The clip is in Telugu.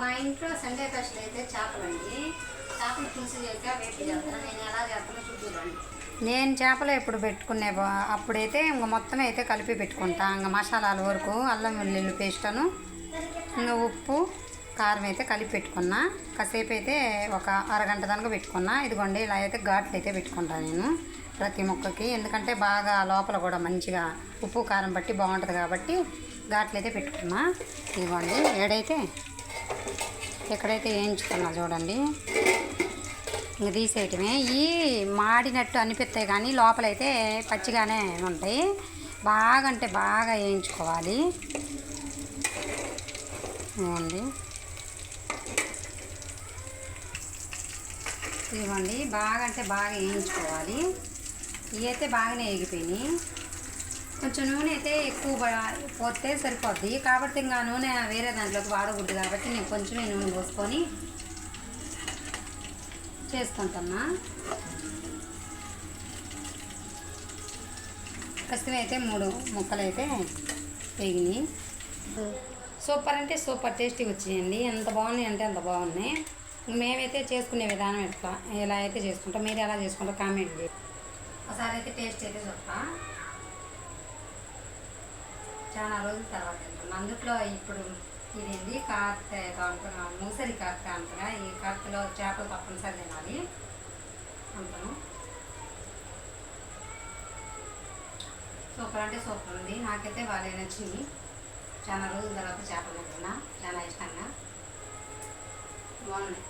మా ఇంట్లో సండే ఫస్ట్ అయితే చేపలండి చేపలు పులుసు చేస్తే వేపు చేస్తాను నేను ఎలా చేస్తానో చూద్దురండి నేను చేపలు ఎప్పుడు పెట్టుకునే అప్పుడైతే ఇంక మొత్తం అయితే కలిపి పెట్టుకుంటా. ఇంకా మసాలాల వరకు అల్లం వెల్లుల్లి పేస్టను ఇంకా ఉప్పు కారం అయితే కలిపి పెట్టుకున్నా. కాసేపు అయితే ఒక అరగంట దాకా పెట్టుకున్నా. ఇదిగోండి ఇలా అయితే ఘాట్లు అయితే పెట్టుకుంటా నేను ప్రతి ముక్కకి. ఎందుకంటే బాగా లోపల కూడా మంచిగా ఉప్పు కారం బట్టి బాగుంటుంది కాబట్టి ఘాట్లు అయితే పెట్టుకున్నా. ఇదిగోండి ఏడైతే ఎక్కడైతే వేయించుకున్నా చూడండి ఇంక తీసేయటమే. ఈ మాడినట్టు అనిపిస్తాయి కానీ లోపలైతే పచ్చిగానే ఉంటాయి. బాగా అంటే బాగా వేయించుకోవాలి. ఇవ్వండి. ఇవ్వండి. బాగా అంటే బాగా వేయించుకోవాలి. ఇవి అయితే బాగానే వేగిపోయినాయి. కొంచెం నూనె అయితే ఎక్కువ పోతే సరిపోద్ది. కాబట్టి ఇంకా నూనె వేరే దాంట్లోకి వాడకూడదు కాబట్టి నేను కొంచెమే నూనె పోసుకొని చేసుకుంటున్నా ప్రస్తుతం అయితే మూడు ముక్కలు అయితే వేగినాయి. సూపర్ అంటే సూపర్ టేస్టీ వచ్చాయండి ఎంత బాగున్నాయి అంటే అంత బాగున్నాయి. మేమైతే చేసుకునే విధానం ఎట్లా ఎలా అయితే చేసుకుంటాం మీరు ఎలా చేసుకుంటారో కామెంట్ చేయండి. ఒకసారి అయితే టేస్ట్ అయితే చూస్తా చాలా రోజుల తర్వాత తింటున్నాను అందుట్లో ఇప్పుడు ఇదేంది? కార్త అంటున్నాం మూసరి కార్త అంతగా ఈ కార్తలో చేపలు తప్పనిసరి తినాలి అంటాను సూపర్ అంటే సూపర్ ఉంది. నాకైతే బాగా నచ్చింది. చాలా రోజుల తర్వాత చేపలు తింటున్నా. చాలా ఇష్టంగా. బాగున్నాయి.